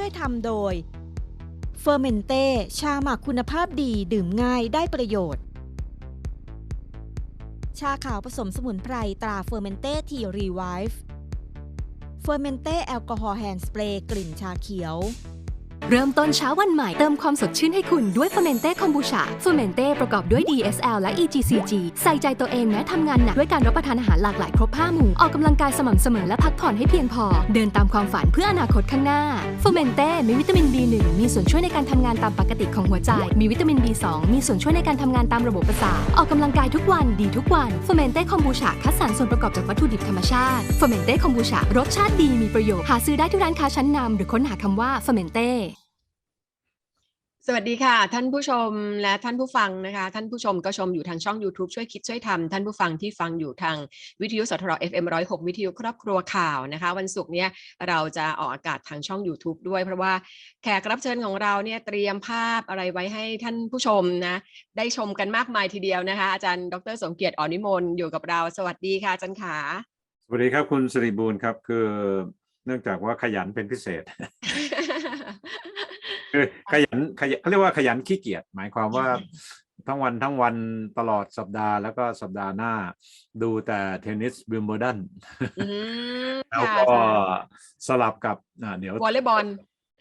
ช่วยคิดช่วยทำโดยเฟอร์เมนเต้ชาหมักคุณภาพดีดื่มง่ายได้ประโยชน์ ชาขาวผสมสมุนไพรตราเฟอร์เมนเต้ทีรีไวฟ์เฟอร์เมนเต้แอลกอฮอล์แฮนด์สเปรย์กลิ่นชาเขียว เริ่มต้นเช้าวันใหม่เติมความสดชื่นให้คุณด้วย f e r m e n t e c o m b u c h a f e r m e n t e ประกอบด้วย DSL และ EGCG ใส่ใจตัวเองแม้ทำงานหนักด้วยการรับประทานอาหารหลากหลายครบ5หมู่ ออกกำลังกายสม่ำเสมอและพักผ่อนให้เพียงพอ เดินตามความฝันเพื่ออนาคตข้างหน้า f e r m e n t e มีวิตามิน B1 มีส่วนช่วยในการทำงานตามปกติของหัวใจ มีวิตามิน B2 มีส่วนช่วยในการทำงานตามระบบประสาทออกกำลังกายทุกวันดีทุกวัน f e r m e n t e c o m b u c h a คัดสรรส่วนประกอบจากวัตถุดิบธรรมชาติ f e r m e n t e c o m b u c h a รสชาติดีมีประโยชน์หาซื้อได้ที่ร้านค้าชั้นนำหรือค้นหาคำว่า f e r m e n t e สวัสดีค่ะ ท่านผู้ชมและท่านผู้ฟังนะคะ ท่านผู้ชมก็ชมอยู่ทางช่อง YouTube ช่วยคิดช่วยทำท่านผู้ฟังที่ฟังอยู่ทางวิทยุสทร FM 106 วิทยุครอบครัวข่าวนะคะ วันศุกร์เนี้ยเราจะออกอากาศทางช่อง YouTube ด้วยเพราะว่าแขกรับเชิญของเราเนี่ยเตรียมภาพอะไรไว้ให้ท่านผู้ชมนะได้ชมกันมากมายทีเดียวนะคะ อาจารย์ดรสมเกียรติอ่อนนิมนต์อยู่กับเรา สวัสดีค่ะอาจารย์ขาสวัสดีครับคุณสิริบูรณ์ครับคือเนื่องจากว่าขยันเป็นพิเศษ คือขยันขยันเขาเรียกว่าขยันขี้เกียจหมายความว่าทั้งวันทั้งวันตลอดสัปดาห์แล้วก็สัปดาห์หน้า ดูแต่เทนนิสวิมเบิลดันอืมแล้วค่ะก็อาจารย์สลับกับอ่าเดี๋ยววอลเลย์บอล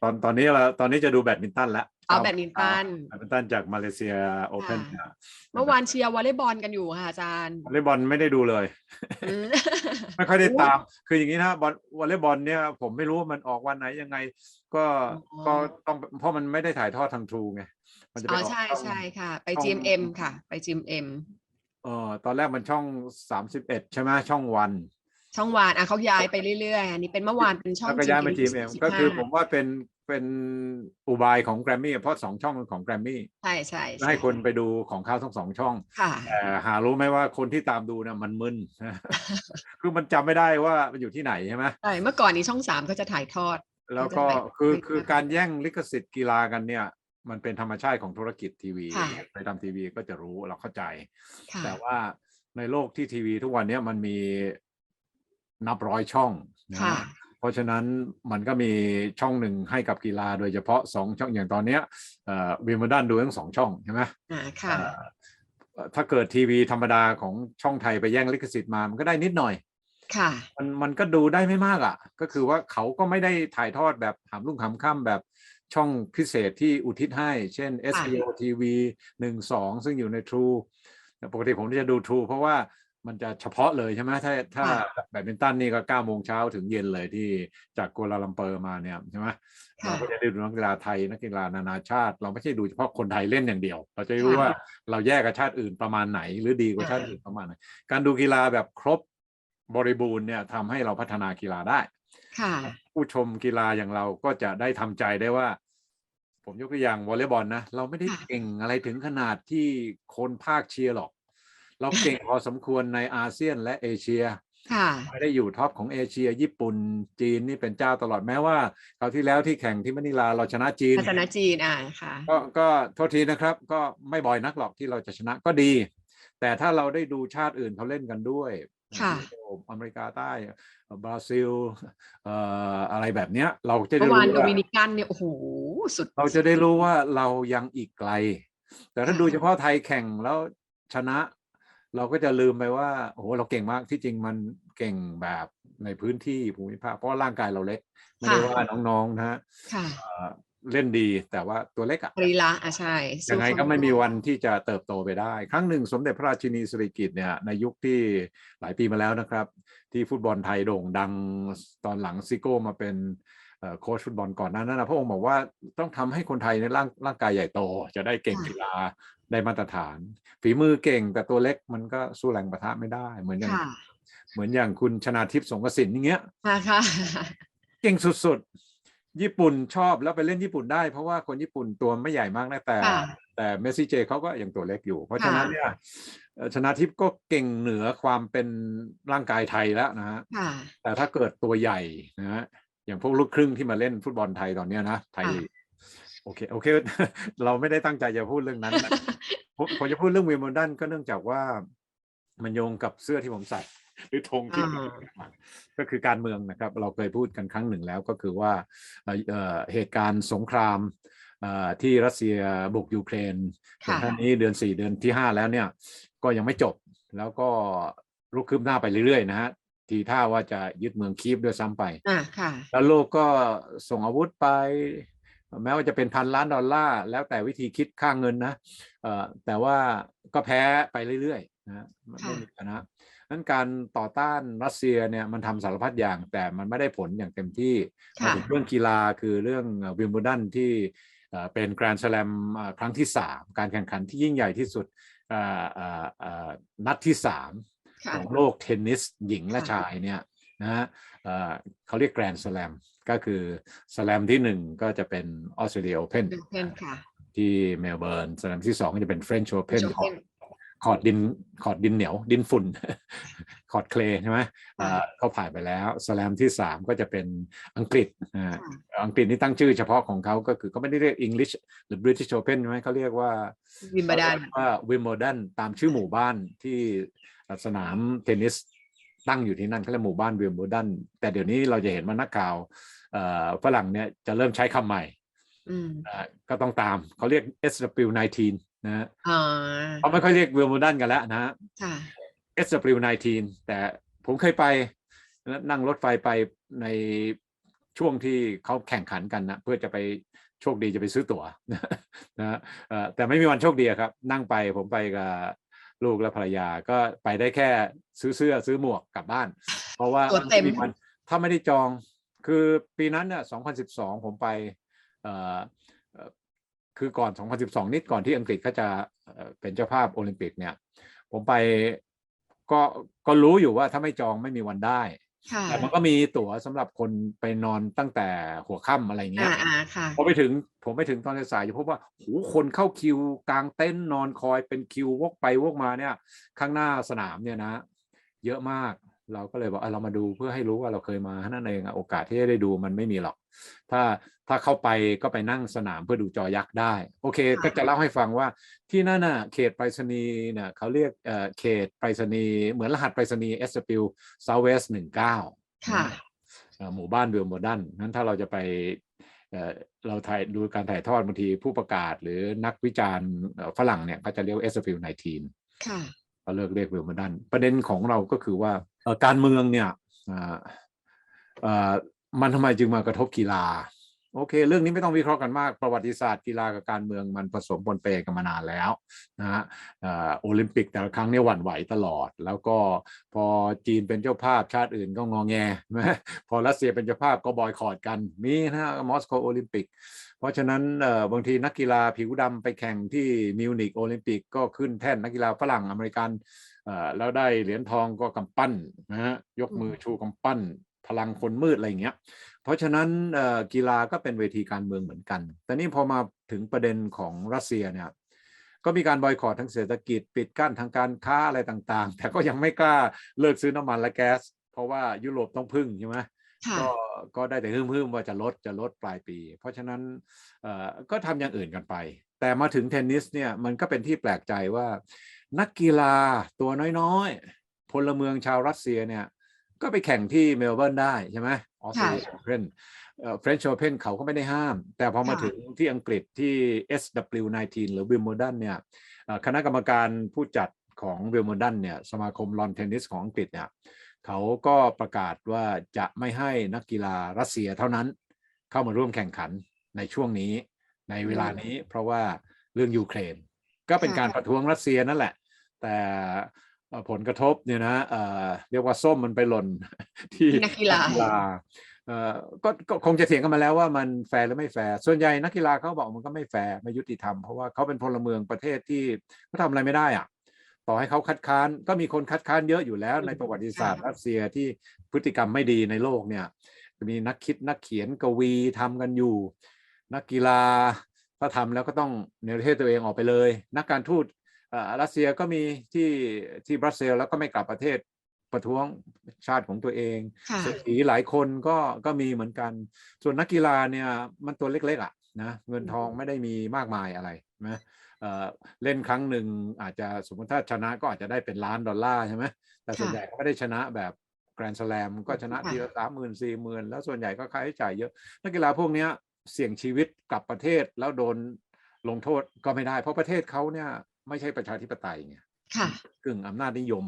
ตอนตอนนี้เราตอนนี้จะดูแบดมินตันแล้วเอาแบดมินตันแบดมินตันจากมาเลเซียโอเพ่นค่ะเมื่อวานเชียร์วอลเลย์บอลกันอยู่ค่ะอาจารย์วอลเลย์บอลไม่ได้ดูเลยอืมไม่ค่อยได้ตาม คืออย่างนี้นะบอลวอลเลย์บอลเนี่ยผมไม่รู้ว่ามันออกวันไหนยังไง ก็อ๋อก็ต้องเพราะมันไม่ได้ถ่ายทอดทางทรูไงมันจะอ๋ไปอออกใช่ช่อง ใช่ค่ะ ไป ช่อง GMM ค่ะ ไป GMM เออตอนแรกมันช่องสามสิบเอ็ดใช่ไหมช่องวัน ช่องวานอะเขาย้ายไปเรื่อยๆอันนี้เป็นเมื่อวานเป็นช่อง แล้วก็ย้ายมา GMM GMM ก็คือผมว่าเป็นเป็นอุบายของแกรมมี่เพราะสองช่องเป็นของแกรมมี่ใช่ใช่ช่ให้คนไปดูของเขาทั้งสองช่อง ค่ะ แต่หารู้ไหมว่าคนที่ตามดูเนี่ยมันมึน คือมันจำไม่ได้ว่ามันอยู่ที่ไหนใช่ไหม ใช่เมื่อก่อนนี้ช่องสามก็จะถ่ายทอด แล้วก็มันจะไปคือไปคือไปการแย่งลิขสิทธิ์กีฬากันเนี่ย มันเป็นธรรมชาติของธุรกิจทีวีค่ะไปทำทีวีก็จะรู้เราเข้าใจค่ะแต่ว่าในโลกที่ทีวีทุกวันเนี้ยมันมีนับร้อยช่องนะค่ะเพราะฉะนั้นมันก็มีช่องหนึ่งให้กับกีฬาโดยเฉพาะสองช่องอย่างตอนเนี้ยวิมเบิลดันดูทั้งสองช่องใช่ไหมอ่าค่ะเอ่อถ้าเกิดทีวีธรรมดาของช่องไทยไปแย่งลิขสิทธิ์มามันก็ได้นิดหน่อย ค่ะมันมันก็ดูได้ไม่มากอะ ก็คือว่าเขาก็ไม่ได้ถ่ายทอดแบบหามรุ่งหามค่ำแบบช่องพิเศษที่อุทิศให้ เช่นค่ะ SBO TV หนึ่งสองซึ่งอยู่ใน True แต่ปกติผมจะดู True เพราะว่ามันจะเฉพาะเลยใช่ไหมถ้าถ้าแบดมินตันนี่ก็เก้าโมงเช้าถึงเย็นเลยที่จากกัวลาลัมเปอร์มาเนี่ยใช่ไหมค่ะเราก็จะได้ดูนักกีฬาไทยนักกีฬานานาชาติ เราไม่ใช่ดูเฉพาะคนไทยเล่นอย่างเดียว เราจะได้รู้ว่าเราแยกกับชาติอื่นประมาณไหน หรือดีกว่าชาติอื่นประมาณไหนการดูกีฬาแบบครบ บริบูรณ์เนี่ยทำให้เราพัฒนากีฬาได้ค่ะผู้ชมกีฬาอย่างเราก็จะได้ทำใจได้ว่า ผมยกตัวอย่างวอลเลย์บอลนะเราไม่ได้ค่ะเก่งอะไรถึงขนาดที่คนภาคเชียร์หรอก เราเก่งพอสมควรในอาเซียนและเอเชียค่ะไม่ได้อยู่ท็อปของเอเชีย ญี่ปุ่นจีนนี่เป็นเจ้าตลอดแม้ว่าคราวที่แล้วที่แข่งที่มะนิลาเราชนะจีนพัฒนาจีนอ่าค่ะก็ก็โทษทีนะครับ ก็ไม่บ่อยนักหรอกที่เราจะชนะก็ดี แต่ถ้าเราได้ดูชาติอื่นเขาเล่นกันด้วย ค่ะยุโรปอเมริกาใต้บราซิลเอ่ออะไรแบบเนี้ย เราจะได้เมื่อรู้วานโดว่ามินิกันเนี่ยโอ้โหสุด เราจะได้รู้ว่าเรายังอีกไกล แต่ถ้าค่ะดูเฉพาะไทยแข่งแล้วชนะ เราก็จะลืมไปว่าโอ้โหเราเก่งมากที่จริงมันเก่งแบบในพื้นที่ภูมิภาคเพราะว่าร่างกายเราเล็ก ไม่ได้ว่าน้องๆนะฮะค่ะ เอ่อเล่นดีแต่ว่าตัวเล็กอะปรีละอะใช่สู้ยังไงเขาก็ไม่มีด้วันที่จะเติบโตไปได้ ครั้งหนึ่งสมเด็จพระราชินีสิริกิติ์เนี่ยในยุคที่หลายปีมาแล้วนะครับ ที่ฟุตบอลไทยโด่งดังตอนหลังซิโก้มาเป็นเอ่อโค้ชฟุตบอลก่อนหนานั้นนะพระองค์บอกว่าต้องทำให้คนไทยในร่างร่างกายใหญ่โต จะได้เก่งค่ะกีฬาได้มาตรฐาน ฝีมือเก่งแต่ตัวเล็กมันก็สู้แรงประทะไม่ได้ เหมือนอย่างค่ะเหมือนอย่างคุณชนาทิพย์สงกระสินอย่างเงี้ยค่ะค่ะเก่งสุดๆ ญี่ปุ่นชอบแล้วไปเล่นญี่ปุ่นได้ เพราะว่าคนญี่ปุ่นตัวไม่ใหญ่มากนะแต่ค่ะแต่เมสซี่เจเขาก็ยังตัวเล็กอยู่ เพราะค่ะฉะนั้นเนี่ยเอ่อชนะทิพย์ก็เก่งเหนือความเป็นร่างกายไทยแล้วนะฮะค่ะแต่ถ้าเกิดตัวใหญ่นะฮะอย่างพวกลูกครึ่งที่มาเล่นฟุตบอลไทยตอนเนี้ยนะไทยค่ะลีกโอเคโอเค เราไม่ได้ตั้งใจจะพูดเรื่องนั้นนะผมผมจะพูดเรื่องวิมเบิลดันก็เนื่องจากว่ามันโยงกับเสื้อที่ผมใส่ หรือธงที่อ่าก็คือการเมืองนะครับ เราเคยพูดกันครั้งหนึ่งแล้วก็คือว่าเอ่อเอ่อเหตุการณ์สงครามเอ่อที่รัสเซียบุกยูเครนจนค่ะท่านนี้เดือนสี่เดือนที่ห้าแล้วเนี่ยก็ยังไม่จบแล้วก็รุกคืบหน้าไปเรื่อยๆนะฮะทีท่าว่าจะยึดเมืองคีฟด้วยซ้ำไปอ่าค่ะแล้วโลกก็ส่งอาวุธไป แม้ว่าจะเป็นพันล้านดอลลาร์แล้วแต่วิธีคิดค่าเงินนะเอ่อแต่ว่าก็แพ้ไปเรื่อยๆนะไม่ค่ะมีชนะ นั้นการต่อต้านรัสเซียเนี่ยมันทำสารพัดอย่างแต่มันไม่ได้ผลอย่างเต็มที่มาค่ะถึงเรื่องกีฬาคือเรื่องวิมเบิลดันที่เอ่อเป็นแกรนด์ส a ลมครั้งที่ 3 การแข่งขันที่ยิ่งใหญ่ที่สุดเอ่อเอ่อเอ่อนัดที่3ค่ะของโลกเทนนิสหญิงและค่ะชายเนี่ยนะฮะเอ่อเขาเรียกแกรนด์ส a ลมก็คือส a ลมที่หนึ่งก็จะเป็นออสเตรเลียโอเพนดูเพนค่ะที่เมลเบิร์นส a ลมที่สองก็จะเป็นเฟรนช์โอเพน French Open คอร์ดดินคอร์ดดินเหนียว ดินฝุ่นคอร์ดเคลใช่ไหมค่ะเอ่อเขาผ่านไปแล้วส a ลมที่สามก็จะเป็นอังกฤษนะฮะค่ะอังกฤษนี่ตั้งชื่อเฉพาะของเขาก็คือเขาไม่ได้เรียก English หรือ British Open ใช่ไหมเขาเรียกว่าวิมเบิลดันขาเรียกว่าวิมเบิลดันตามชื่อหมู่บ้านที่สนามเทนนิสตั้งอยู่ที่นั่นเขาเรียกหมู่บ้านวิมเบิลดันแต่เดี๋ยวนี้เราจะเห็นว่านักข่าวเอ่อฝรั่งเนี่ยจะเริ่มใช้คำใหม่อืมอ่าก็ต้องตามเขาเรียก SW19 นะฮะอ่าเขาไม่ค่อยเรียกวิมเบิลดันกันแล้วนะฮะค่ะ SW19 แต่ผมเคยไปนั่งรถไฟไปในช่วงที่เขาแข่งขันกันนะ เพื่อจะไปโชคดีจะไปซื้อตั๋วนะฮะเอ่อแต่ไม่มีวันโชคดีอะครับ นั่งไปผมไปกับลูกและภรรยาก็ไปได้แค่ซื้อเสื้อซื้อหมวกกลับบ้าน เพราะว่าตั๋วเต็มนวันถ้าไม่ได้จองคือปีนั้นเนี่ย2012 ผมไปเอ่อเอ่อ คือก่อน 2012 นิดก่อนที่อังกฤษเขาจะเอ่อเป็นเจ้าภาพโอลิมปิกเนี่ย ผมไปก็ก็รู้อยู่ว่าถ้าไม่จองไม่มีวันได้ค่ะแต่มันก็มีตั๋วสำหรับคนไปนอนตั้งแต่หัวค่ำอะไรเงี้อ่ายอ่าค่ะพอไปถึงผมไปถึงตอนสายๆจะพบว่าโหคนเข้าคิวกลางเต็นท์นอนคอยเป็นคิววกไปวกมาเนี่ย ข้างหน้าสนามเนี่ยนะ เยอะมากเราก็เลยบอกเออเรามาดูเพื่อให้รู้ว่าเราเคยมานั่นเองอะโอกาสที่จะได้ดูมันไม่มีหรอก ถ้า ถ้าเข้าไปก็ไปนั่งสนามเพื่อดูจอยักษ์ได้ โอเคค่ะก็จะเล่าให้ฟังว่าที่นั่นน่ะเขตไปรษณีย์เนี่ยเขาเรียกเอ่อเขตไปรษณีย์เหมือนรหัสไปรษณีย์ SW Southwest หนึ่งเก้าค่ะเอ่อหมู่บ้านวิลโมดันนั้นถ้าเราจะไปเอ่อเราถ่ายดูการถ่ายทอดบางทีผู้ประกาศหรือนักวิจารณ์เอ่อฝรั่งเนี่ยก็จะเรียก SW 19ค่ะก็เลิกเรียกวิลโมดันประเด็นของเราก็คือว่าเอ่อการเมืองเนี่ยอ่าเอ่อมันทำไมจึงมากระทบกีฬา โอเค เรื่องนี้ไม่ต้องวิเคราะห์กันมากประวัติศาสตร์กีฬากับการเมืองมันผสมปนเปกันมานานแล้วนะฮะเอ่อโอลิมปิกแต่ละครั้งเนี่ยหวั่นไหวตลอด แล้วก็พอจีนเป็นเจ้าภาพชาติอื่นก็งอแงพอรัสเซียเป็นเจ้าภาพก็บอยคอรดกันมีนะฮะมอสโกโอลิมปิกเพราะฉะนั้นเอ่อบางทีนักกีฬาผิวดำไปแข่งที่มิวนิกโอลิมปิกก็ขึ้นแท่นนักกีฬาฝรั่งอเมริกันเอ่อแล้วได้เหรียญทองก็กำปั้นนะฮะยกมือชูกำปั้นพลังคนมืดอะไรอย่างเงี้ยเพ ราะฉะนั้นเอ่อกีฬาก็เป็นเวทีการเมืองเหมือนกัน แต่นี่พอมาถึงประเด็นของรัสเซียเนี่ยก็มีการบอยคอรทางเศรษฐกิจ ปิดกั้นทางการค้าอะไรต่างๆ แต่ก็ยังไม่กล้าเลิกซื้อน้ำมันและแก๊ส เพราะว่ายุโรปต้องพึ่งใช่ไหมค่ะก็ก็ได้แต่ฮึ่มๆว่าจะลดจะลดปลายปี เพราะฉะนั้นเอ่อก็ทำอย่างอื่นกันไป แต่มาถึงเทนนิสเนี่ยมันก็เป็นที่แปลกใจว่า นักกีฬาตัวน้อยๆ พลเมืองชาวรัสเซียเนี่ย ก็ไปแข่งที่เมลเบิร์นได้ใช่ไหมออสเตรเลียโอเพนเฟรนช์โอเพนเขาก็ไม่ได้ห้าม แต่พอมาค่ะถึงที่อังกฤษที่ SW19 หรือวิมเบิลดันเนี่ยเอ่อคณะกรรมการผู้จัดของวิมเบิลดันเนี่ยสมาคมลอนเทนนิสของอังกฤษเนี่ยเขาก็ประกาศว่าจะไม่ให้นักกีฬารัสเซียเท่านั้นเข้ามาร่วมแข่งขันในช่วงนี้ในเวลานี้เพราะว่าเรื่องยูเครน ก็เป็นค่ะการประท้วงรัสเซียนั่นแหละ แต่เอ่อ ผลกระทบเนี่ยนะเอ่อเรียกว่าส้มมันไปหล่นที่ที่นักกีฬาเอ่อก็ก็คงจะเถียงกันมาแล้วว่ามันแฟร์หรือไม่แฟร์ ส่วนใหญ่นักกีฬาเขาบอกมันก็ไม่แฟร์ไม่ยุติธรรม เพราะว่าเขาเป็นพลเมืองประเทศที่เขาทำอะไรไม่ได้อะต่อให้เขาคัดค้านก็มีคนคัดค้านเยอะอยู่แล้วในประวัติศาสตร์รัสเซียที่พฤติกรรมไม่ดีในโลกเนี่ยมีนักคิดนักเขียนกวีทำกันอยู่ นักกีฬาถ้าทำแล้วก็ต้องในประเทศตัวเองออกไปเลย นักการทูตเอ่อ รัสเซียก็มีที่ที่บรัสเซลส์แล้วก็ไม่กลับประเทศประท้วงชาติของตัวเองค่ะเศรษฐีหลายคนก็ก็มีเหมือนกัน ส่วนนักกีฬาเนี่ยมันตัวเล็กๆอะนะเงินทองไม่ได้มีมากมายอะไรนะเอ่อเล่นครั้งหนึ่งอาจจะสมมติถ้าชนะก็อาจจะได้เป็นล้านดอลลาร์ใช่ไหมแต่ส่วนค่ะใหญ่ก็ไม่ได้ชนะแบบแกรนด์สแลมก็ชนะค่ะทีละสามหมื่นสี่หมื่นแล้วส่วนใหญ่ก็ค่าใช้จ่ายเยอะ นักกีฬาพวกเนี้ยเสี่ยงชีวิตกลับประเทศแล้วโดนลงโทษก็ไม่ได้ เพราะประเทศเขาเนี่ย ไม่ใช่ประชาธิปไตยไงค่ะกึ่งอำนาจนิยม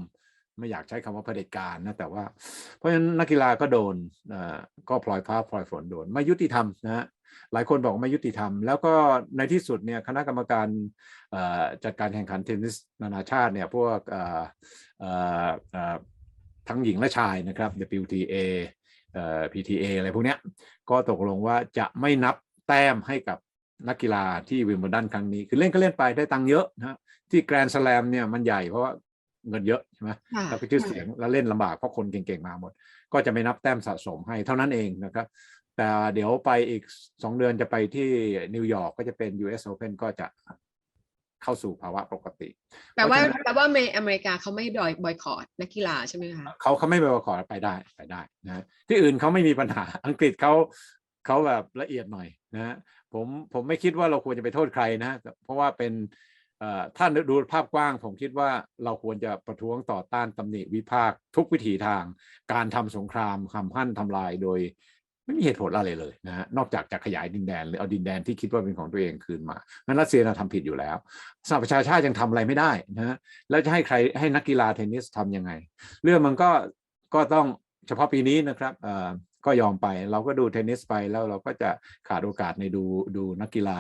ไม่อยากใช้คำว่าเผด็จการนะแต่ว่า เพราะฉะนั้นนักกีฬาก็โดนเอ่อก็พลอยฟ้าพลอยฝนโดน ไม่ยุติธรรมนะฮะหลายคนบอกว่าไม่ยุติธรรม แล้วก็ในที่สุดเนี่ยคณะกรรมการเอ่อจัดการแข่งขันเทนนิสนานาชาติเนี่ยพวกเอ่อเอ่อเอ่อทั้งหญิงและชายนะครับ WTA เอ่อ PTA อะไรพวกเนี้ยก็ตกลงว่าจะไม่นับแต้มให้กับ นักกีฬาที่วิมเบิลดันครั้งนี้ คือเล่นก็เล่นไปได้ตังค์เยอะนะฮะที่แกรนด์สแลมเนี่ยมันใหญ่เพราะว่าเงินเยอะใช่ไหมค่ะแล้วก็ชื่อเสียงแล้วเล่นลำบากเพราะคนเก่งๆมาหมด ก็จะไม่นับแต้มสะสมให้เท่านั้นเองนะครับ แต่เดี๋ยวไปอีกสองเดือนจะไปที่นิวยอร์กก็จะเป็น US Open ก็จะเข้าสู่ภาวะปกติแปลว่าเพราะฉะนั้นแปลว่าอเมอเมริกาเขาไม่ดอยบอยคอรดนักกีฬาใช่ไหมคะเขาเขาไม่ไปขอไปได้ไปได้นะฮะที่อื่นเขาไม่มีปัญหาอังกฤษเขาเขาแบบละเอียดหน่อยนะฮะ ผมผมไม่คิดว่าเราควรจะไปโทษใครนะเพราะว่าเป็นเอ่อถ้าดูภาพกว้าง ผมคิดว่าเราควรจะประท้วงต่อต้านตำหนิวิพากษ์ทุกวิถีทาง การทำสงครามทำหั่นทำลายโดย ไม่มีเหตุผลอะไรเลยนะฮะนอกจากจะขยายดินแดนหรือเอาดินแดนที่คิดว่าเป็นของตัวเองคืนมานั้นรัสเซียนะทำผิดอยู่แล้วสหประชาชาติยังทำอะไรไม่ได้นะฮะแล้วจะให้ใครให้นักกีฬาเทนนิสทำยังไง เรื่องมันก็ก็ต้องเฉพาะปีนี้นะครับเออ ก็ยอมไป เราก็ดูเทนนิสไปแล้วเราก็จะขาดโอกาสในดูดูนักกีฬา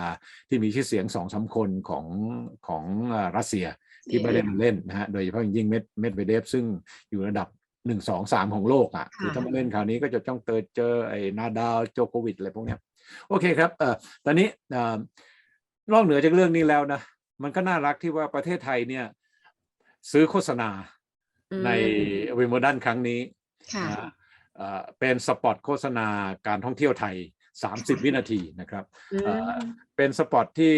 ที่มีชื่อเสียงสองสามคนของของเอ่อรัสเซียที่ไม่ได้มาเล่นนะฮะโดยเฉพาะอย่างยิ่งเมดเมดเวเดฟซึ่งอยู่ระดับหนึ่งสองสามของโลกอะคือถ้ามาเล่นคราวนี้ก็จะต้องเจอเจอไอ้นาดาลโจโควิดอะไรพวกเนี้ยโอเคครับเอ่อตอนนี้เอ่อนอกเหนือจากเรื่องนี้แล้วนะ มันก็น่ารักที่ว่าประเทศไทยเนี่ยซื้อโฆษณาอืมในวิมเบิลดันครั้งนี้ค่ะนะ เอ่อเป็นสปอตโฆษณาการท่องเที่ยวไทย 30 วินาทีนะครับอืมเอ่อเป็นสปอตที่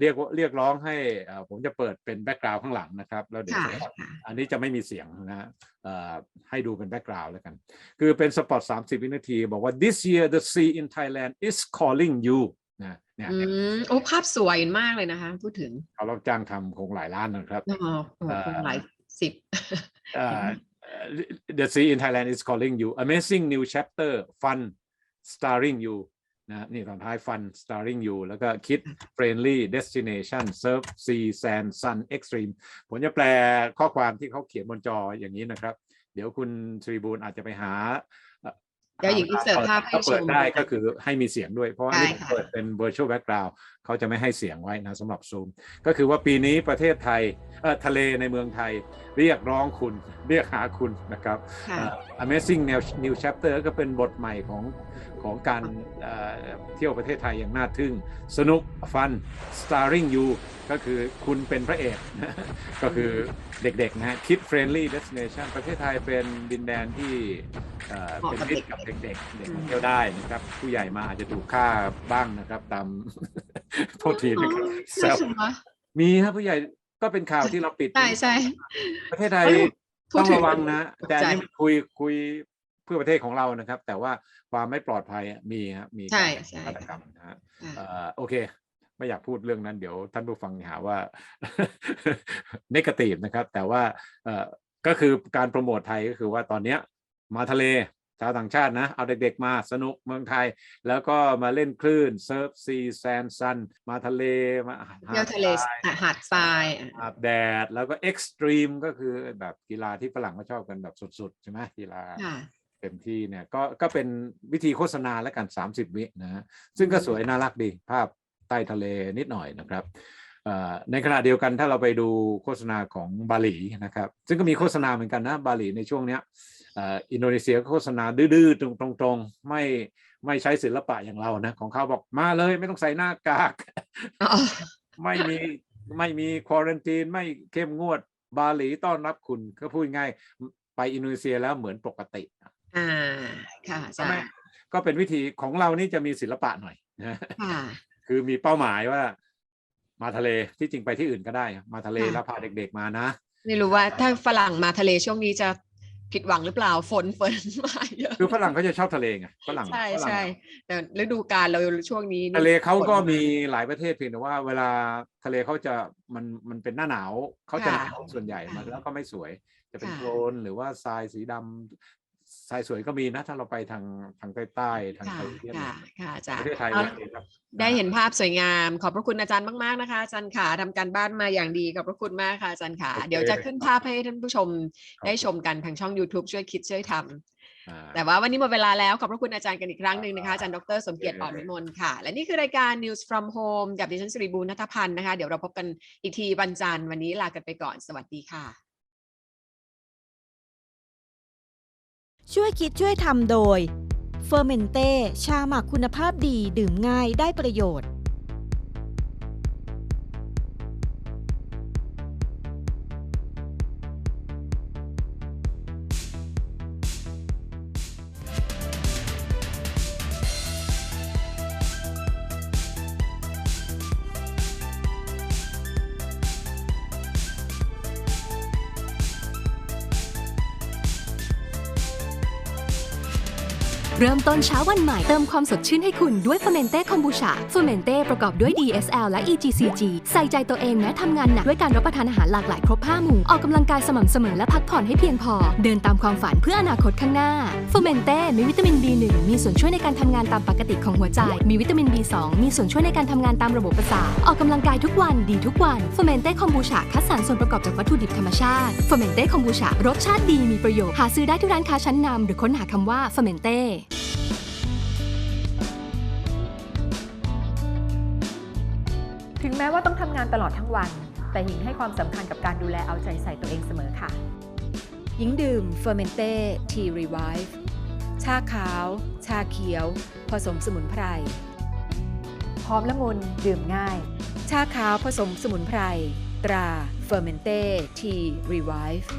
เรียกว่าเรียกร้องให้เอ่อผมจะเปิดเป็นแบ็กกราวด์ข้างหลังนะครับ แล้วเดี๋ยวค่ะสปอตค่ะอันนี้จะไม่มีเสียงนะฮะเอ่อให้ดูเป็นแบ็กกราวด์แล้วกัน คือเป็นสปอต 30 วินาที บอกว่า this year the sea in Thailand is calling you นะเนี่ยอืมโอ้ภาพสวยมากเลยนะคะ พูดถึงเขารับจ้างทำคงหลายล้านนะครับอ๋อโอ้โหเอ่อคงหลายสิบ uh, The Sea in Thailand is calling you amazing new chapter fun starring you นะนี่ตอนท้าย fun starring you แล้วก็ kid friendly destination surf sea sand sun extreme ผมจะแปลข้อความที่เขาเขียนบนจออย่างนี้นะครับ เดี๋ยวคุณชรีบูลอาจจะไปหาเอ่อเดี๋ยวหญิง insert ภาพให้ถ้เปิดชมได้ด้วยก็คือให้มีเสียงด้วย เพราะว่าอันนี้ได้ค่ะเปิดเป็น virtual background เขาจะไม่ให้เสียงไว้นะสำหรับซูม ก็คือว่าปีนี้ประเทศไทยเอ่อทะเลในเมืองไทยเรียกร้องคุณเรียกหาคุณนะครับค่ะเอ่อ Amazing New New Chapter ก็เป็นบทใหม่ของของการเอ่อเที่ยวประเทศไทยอย่างน่าทึ่ง สนุกฟัน starring you ก็คือคุณเป็นพระเอก ก็คือเด็กๆนะฮะ Kid Friendly Destination ประเทศไทยเป็นดินแดนที่เอ่อเหมาะเป็นกับมิตรเด็กๆกับเด็กๆ เด็กอืมมาเที่ยวได้นะครับ ผู้ใหญ่มาอาจจะถูกฆ่าบ้างนะครับ ตาม โทษทีนะครับแซน่าวชัวร์มีครับผู้ใหญ่ก็เป็นข่าวที่เราปิดใช่ใช่ประเทศไทยเอ้ยพูดต้องถึงระวังนะตกแต่อันใจนี้มันคุยคุยเพื่อประเทศของเรานะครับ แต่ว่าความไม่ปลอดภัยอะมีครับมีใช่การใช่ฆาตกรรมนะฮะค่ะเอ่อโอเค ไม่อยากพูดเรื่องนั้นเดี๋ยวท่านผู้ฟังหาว่านกาทีฟนะครับ แต่ว่าเอ่อก็คือการโปรโมทไทยก็คือว่าตอนเนี้ยมาทะเล ชาวต่างชาตินะ เอาเด็กๆมาสนุกเมืองไทย แล้วก็มาเล่นคลื่นเซิร์ฟซีแซนซัน มาทะเล มาหาดเที่ยวทะเลทรายอะหาดทรายอะอาบแดด แล้วก็เอ็กซ์ตรีมก็คือแบบกีฬาที่ฝรั่งเขาชอบกันแบบสุดๆ ใช่ไหมกีฬาค่ะเต็มที่เนี่ยก็ก็เป็นวิธีโฆษณาแล้วกัน 30 วินะฮะซึ่งก็สวยน่ารักดี ภาพใต้ทะเลนิดหน่อยนะครับเอ่อในขณะเดียวกันถ้าเราไปดูโฆษณาของบาหลีนะครับ ซึ่งก็มีโฆษณาเหมือนกันนะบาหลีในช่วงเนี้ยเอ่ออินโดนีเซียก็โฆษณาดื้อๆตรงๆ ไม่ไม่ใช้ศิลปะอย่างเรานะ ของเขาบอกมาเลยไม่ต้องใส่หน้ากากอ๋อไม่มีไม่มีควอรันตีนไม่เข้มงวดบาหลีต้อนรับคุณก็พูดง่ายไปอินโดนีเซียแล้วเหมือนปกติอ่าค่ะใช่ใช่ไหมก็เป็นวิธีของเรานี่จะมีศิลปะหน่อยนะค่ะคือมีเป้าหมายว่า มาทะเลที่จริงไปที่อื่นก็ได้ มาทะเลค่ะแล้วพาเด็กๆมานะ ไม่รู้ว่าถ้าฝรั่งมาทะเลช่วงนี้จะ ผิดหวังหรือเปล่าฝนฝนมาเยอะคือฝรั่งเขาจะชอบทะเลไงฝรั่งใช่ฝรั่งใช่แต่ฤดูกาลเราช่วงนี้นี่ทะเลเขาก็ฝนมีหลายประเทศเพียงแต่ว่า เวลาทะเลเขาจะมันมันเป็นหน้าหนาวเขาจะหค่ะนาวส่วนใหญ่ค่ะมันแล้วก็ไม่สวย จะเป็นค่ะโคลนหรือว่าทรายสีดำ ทรายสวยก็มีนะ ถ้าเราไปทางทางใต้ใต้ๆทางค่ะไทยเทียบค่ะค่ะอาจารปย์ระเทศไทยเอาเนี่ยครับได้เห็นภาพสวยงาม ขอบพระคุณอาจารย์มากๆนะคะอาจารย์ขาทำการบ้านมาอย่างดีขอบพระคุณมากค่ะอาจารย์ขาโอเคเดี๋ยวจะขึ้นภาพให้ท่านผู้ชมครับได้ชมกันทางช่อง YouTube ช่วยคิดช่วยทำอ่าแต่ว่าวันนี้หมดเวลาแล้ว ขอบพระคุณอาจารย์กันอีกครั้งหนึ่งนะคะอาจารย์ดรสมเกียรติโอเคอ่อนวิมลค่ะ และนี่คือรายการ News from Home กับดิฉันสิริบูรณัฐพันธ์นะคะ เดี๋ยวเราพบกันอีกทีวันจันทร์วันนี้ลากันไปก่อน สวัสดีค่ะ ช่วยคิดช่วยทำโดยเฟอร์เมนเต้ชาหมักคุณภาพดีดื่มง่ายได้ประโยชน์ เริ่มต้นเช้าวันใหม่เติมความสดชื่นให้คุณด้วยเฟอร์เมนเต้คอมบูชาเฟอร์เมนเต้ประกอบด้วย DSL และ EGCG ใส่ใจตัวเองแม้ทำงานหนักด้วยการรับประทานอาหารหลากหลายครบ5หมู่ออกกำลังกายสม่ำเสมอและพักผ่อนให้เพียงพอ เดินตามความฝันเพื่ออนาคตข้างหน้าเฟอร์เมนเต้มีวิตามิน B1 มีส่วนช่วยในการทำงานตามปกติของหัวใจ มีวิตามิน B2 มีส่วนช่วยในการทำงานตามระบบประสาทออกกำลังกายทุกวันดีทุกวันเฟอร์เมนเต้คอมบูชาคัดสรรส่วนประกอบจากวัตถุดิบธรรมชาติเฟอร์เมนเต้คอมบูชารสชาติดีมีประโยชน์หาซื้อได้ที่ร้านค้าชั้นนำหรือค้นหาคำว่าเฟอร์เมนเต้ ม้ว่าต้องทำงานตลอดทั้งวัน แต่หญิงให้ความสำคัญกับการดูแลเอาใจใส่ตัวเองเสมอค่ะ หญิงดื่มเฟอร์เมนเต้ทีรีไวฟ์ชาขาว ชาเขียว ผสมสมุนไพรพร้อมละมุนดื่มง่าย ชาขาวผสมสมุนไพร ตราเฟอร์เมนเต้ทีรีไวฟ์